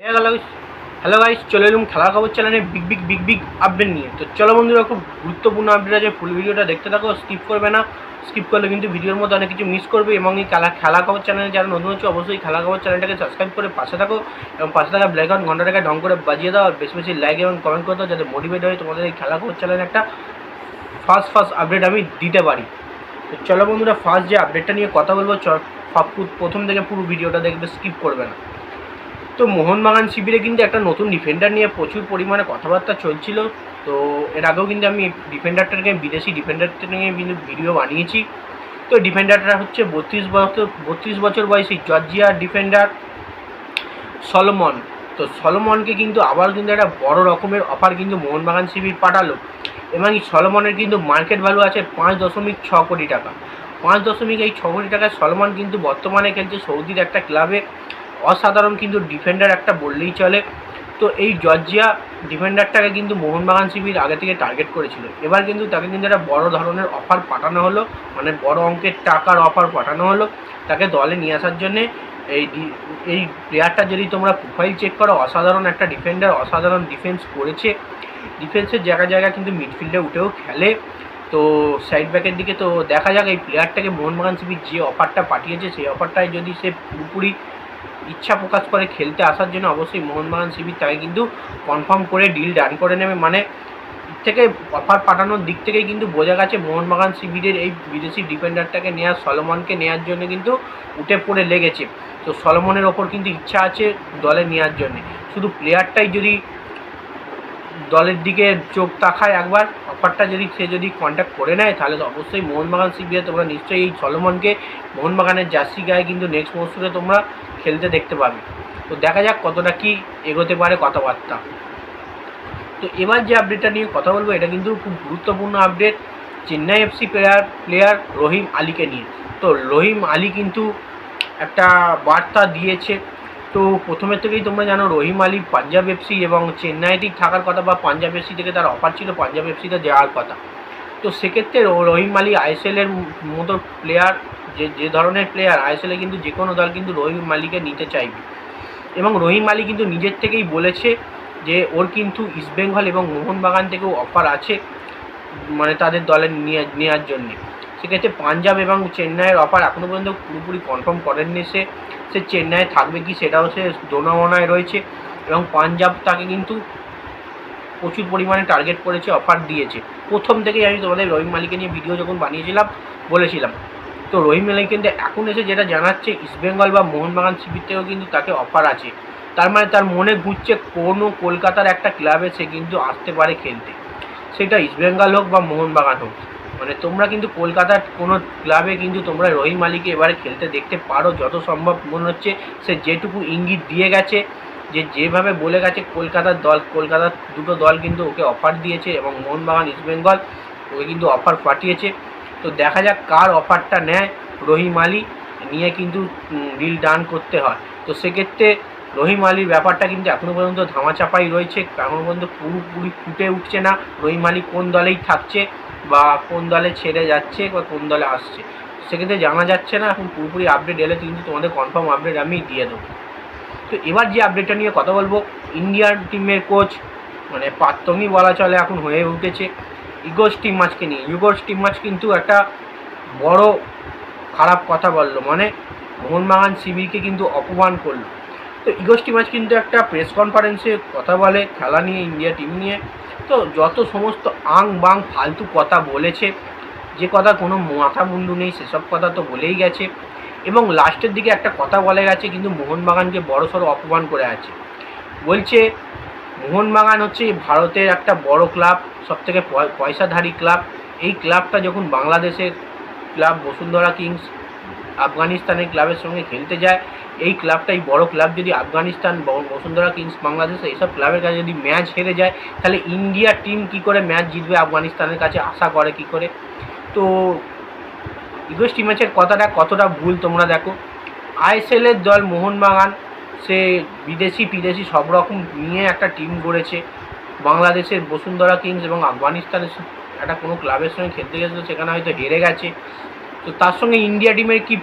Hello guys চলে এলুম খেলার খবর চ্যানেলে big big big big update নিয়ে। তো চলো বন্ধুরা, খুব গুরুত্বপূর্ণ আপডেট আছে। ফুল ভিডিওটা দেখতে থাকো স্কিপ করবে না। স্কিপ করলে কিন্তু ভিডিওর মধ্যে অনেক কিছু মিস করবে এবং এই খেলা খেলা খবর চ্যানেলে যারা নতুন হচ্ছে অবশ্যই খেলা খবর চ্যানেলটাকে সাবস্ক্রাইব করে পাশে থাকো এবং পাশে থাকা ব্ল্যাক আউট ঘন্টাটাকে ঢং করে বাজিয়ে দাও। আর বেশি বেশি লাইক এবং কমেন্ট করে দাও যাতে মোটিভেট হয় তোমাদের এই খেলা খবর চ্যানেলে একটা ফার্স্ট ফার্স্ট আপডেট আমি দিতে পারি। তো চলো বন্ধুরা ফার্স্ট যে আপডেটটা নিয়ে কথা বলব প্রথম থেকে পুরো ভিডিওটা দেখবে স্কিপ করবে না। তো মোহনবাগান শিবিরে কিন্তু একটা নতুন ডিফেন্ডার নিয়ে প্রচুর পরিমাণে কথাবার্তা চলছিল। তো এর আগেও কিন্তু আমি ডিফেন্ডারটাকে বিদেশি ডিফেন্ডারটা নিয়ে কিন্তু ভিডিও বানিয়েছি। তো ডিফেন্ডারটা হচ্ছে বত্রিশ বছর বত্রিশ বছর বয়সী জর্জিয়া ডিফেন্ডার সলমন। তো সলমনকে কিন্তু আবার কিন্তু একটা বড় রকমের অফার কিন্তু মোহনবাগান শিবির পাঠালো। এবং এই সলোমনের কিন্তু মার্কেট ভ্যালু আছে পাঁচ দশমিক ছ কোটি টাকা। পাঁচ দশমিক এই ছ কোটি টাকায় সলমন কিন্তু বর্তমানে খেলছে সৌদির একটা ক্লাবে অসাধারণ কিন্তু ডিফেন্ডার একটা বললেই চলে। তো এই জর্জিয়া ডিফেন্ডারটাকে কিন্তু মোহনবাগান শিবির আগে থেকে টার্গেট করেছিল। এবার কিন্তু তাকে কিন্তু একটা বড় ধরনের অফার পাঠানো হলো। মানে বড় অঙ্কের টাকার অফার পাঠানো হলো তাকে দলে নিয়ে আসার জন্যে। এই এই প্লেয়ারটা যদি তোমরা প্রোফাইল চেক করো, অসাধারণ একটা ডিফেন্ডার অসাধারণ ডিফেন্স করেছে। ডিফেন্সের জায়গায় জায়গায় কিন্তু মিডফিল্ডে উঠেও খেলে। তো সাইড ব্যাকের দিকে তো দেখা যাক, এই প্লেয়ারটাকে মোহনবাগান শিবির যে অফারটা পাঠিয়েছে, সেই অফারটায় যদি সে পুরোপুরি ইচ্ছা প্রকাশ করে খেলতে আসার জন্য অবশ্যই মোহনবাগান শিবির তাকে কিন্তু কনফার্ম করে ডিল ডান করে নেবে। মানে থেকে অফার পাঠানোর দিক থেকেই কিন্তু বোঝা গেছে মোহনবাগান শিবিরের এই বিদেশি ডিফেন্ডারটাকে নেওয়ার সলমনকে নেওয়ার জন্য কিন্তু উঠে পড়ে লেগেছে। তো সলমনের ওপর কিন্তু ইচ্ছা আছে দলে নেওয়ার জন্যে। শুধু প্লেয়ারটাই যদি দলের দিকে চোখ তাকায় একবার। অফারটা যদি, সে যদি কন্ট্যাক্ট করে নেয়, তাহলে তো অবশ্যই মোহনবাগান শিবিরে তোমরা নিশ্চয়ই এই সলমনকে মোহনবাগানের জার্সি গায়ে কিন্তু নেক্সট মরশুমে তোমরা খেলতে দেখতে পাবে। তো দেখা যাক কতটা কি এগোতে পারে কথাবার্তা। তো এবার যে আপডেটটা নিয়ে কথা বলব, এটা কিন্তু খুব গুরুত্বপূর্ণ update Chennai FC player player Rahim আলীকে নিয়ে। তো রহিম আলী কিন্তু একটা বার্তা দিয়েছে তো প্রথমে থেকেই তোমরা জানো রহিম আলী পাঞ্জাব এফসি এবং চেন্নাইতেই থাকার কথা বা পাঞ্জাব এফসি থেকে তার অফার ছিল, পাঞ্জাব এফসিতে যাওয়ার কথা। তো সেক্ষেত্রে রহিম আলী আইএসএলের মতো প্লেয়ার যে যে ধরনের প্লেয়ার আইএসএলে কিন্তু যে কোনো দল কিন্তু রহিম আলীকে নিতে চাইবে। এবং রহিম আলী কিন্তু নিজের থেকেই বলেছে যে, ওর কিন্তু ইস্টবেঙ্গল এবং মোহনবাগান থেকেও অফার আছে মানে তাদের দলে নিয়ে নেওয়ার জন্যে। সেক্ষেত্রে পাঞ্জাব এবং চেন্নাইয়ের অফার এখনও পর্যন্ত পুরোপুরি কনফার্ম করেননি সে। সে চেন্নাইয়ে থাকবে কি সেটাও সে দোনামনায় রয়েছে এবং পাঞ্জাব তাকে কিন্তু প্রচুর পরিমাণে টার্গেট করেছে অফার দিয়েছে। প্রথম থেকেই আমি তোমাদের রহিম মালিকে নিয়ে ভিডিও যখন বানিয়েছিলাম, বলেছিলাম। তো রহিম মালিক কিন্তু এখন এসে যেটা জানাচ্ছে ইস্টবেঙ্গল বা মোহনবাগান শিবির থেকেও কিন্তু তাকে অফার আছে। তার মানে তার মনে ঘুরছে কোনো কলকাতার একটা ক্লাবে সে কিন্তু আসতে পারে খেলতে। সেটা ইস্টবেঙ্গল হোক বা মোহনবাগান হোক। মানে তোমরা কিন্তু কলকাতার কোনো ক্লাবে কিন্তু তোমরা রহিম মালিকে এবারে খেলতে দেখতে পারো, যত সম্ভব মনে হচ্ছে সে যেটুকু ইঙ্গিত দিয়ে গেছে, যে যেভাবে বলে গেছে কলকাতার দল, কলকাতার দুটো দল কিন্তু ওকে অফার দিয়েছে এবং মোহনবাগান ইস্টবেঙ্গল ওকে কিন্তু অফার পাঠিয়েছে। তো দেখা যাক কার অফারটা নেয় রহিম আলী, নিয়ে কিন্তু ডিল ডান করতে হয়। তো সেক্ষেত্রে রহিম আলীর ব্যাপারটা কিন্তু এখনও পর্যন্ত ধামাচাপাই রয়েছে। এখনও পর্যন্ত পুরোপুরি ফুটে উঠছে না রহিম আলী কোন দলেই থাকছে। বা কোন দলে ছেড়ে যাচ্ছে বা কোন দলে আসছে, সেক্ষেত্রে জানা যাচ্ছে না। এখন পুরোপুরি আপডেট এলে কিন্তু তোমাদের কনফার্ম আপডেট আমি দিয়ে দেবো। তো এবার যে আপডেটটা নিয়ে কথা বলব ইন্ডিয়ান টিমের কোচ মানে প্রাক্তনই বলা চলে এখন হয়ে উঠেছে। ইগোস টিম ম্যাচকে নিয়ে ইগোস টিম ম্যাচ কিন্তু একটা বড় খারাপ কথা বলল। মানে মোহনবাগান শিবিরকে কিন্তু অপমান করল। তো ইগোস টিম ম্যাচ কিন্তু একটা প্রেস কনফারেন্সে কথা বলে, খেলা নিয়ে ইন্ডিয়া টিম নিয়ে। তো যত সমস্ত আং বাং ফালতু কথা বলেছে, যে কথা কোনো মাথা মুন্ডু নেই, সেসব কথা তো বলেই গেছে। এবং লাস্টের দিকে একটা কথা বলে গেছে, কিন্তু মোহনবাগানকে বড়সড় অপমান করে আছে। বলছে, মোহনবাগান হচ্ছে ভারতের একটা বড় ক্লাব, সবথেকে পয়- পয়সাধারী ক্লাব। এই ক্লাবটা যখন বাংলাদেশের ক্লাব বসুন্ধরা কিংস আফগানিস্তানের ক্লাবের সঙ্গে খেলতে যায়। এই ক্লাবটাই বড় ক্লাব। যদি আফগানিস্তান বসুন্ধরা কিংস, বাংলাদেশ এইসব ক্লাবের কাছে যদি ম্যাচ হেরে যায়, তাহলে ইন্ডিয়া টিম কি করে ম্যাচ জিতবে আফগানিস্তানের কাছে? আশা করে কি করে? তো ইগোস টিম ম্যাচের কথাটা কতটা ভুল তোমরা দেখো। আইএসএলের দল মোহনবাগান, সে বিদেশি বিদেশি সব রকম নিয়ে একটা টিম গড়েছে। বাংলাদেশের বসুন্ধরা কিংস এবং আফগানিস্তানের একটা কোনো ক্লাবের সঙ্গে খেলতে গেছিল, সেখানে হয়তো হেরে গেছে। তো তার সঙ্গে ইন্ডিয়া টিমের কি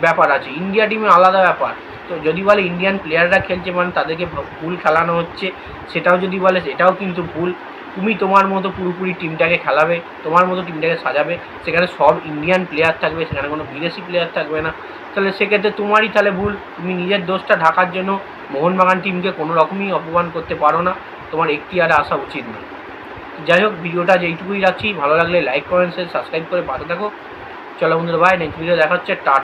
ব্যাপার আছে? ইন্ডিয়া টিমের আলাদা ব্যাপার। তো যদি বলে ইন্ডিয়ান প্লেয়াররা খেলছে মানে তাদেরকে ভুল খেলানো হচ্ছে, সেটাও যদি বলে, সেটাও কিন্তু ভুল। তুমি তোমার মতো পুরোপুরি টিমটাকে খেলাবে, তোমার মতো টিমটাকে সাজাবে, সেখানে সব ইন্ডিয়ান প্লেয়ার থাকবে, সেখানে কোনো বিদেশি প্লেয়ার থাকবে না। তাহলে সেক্ষেত্রে তোমারই তাহলে ভুল। তুমি নিজের দোষটা ঢাকার জন্য মোহনবাগান টিমকে কোনো রকমই অপমান করতে পারো না। তোমার একটি আর আসা উচিত নয়। যাই হোক, ভিডিওটা যেইটুকুই রাখছি। ভালো লাগলে লাইক কমেন্ট শেয়ার সাবস্ক্রাইব করে পাশে থাকো। চলো বন্ধুরা ভাই নেক্সট ভিডিও দেখা হচ্ছে টাটা।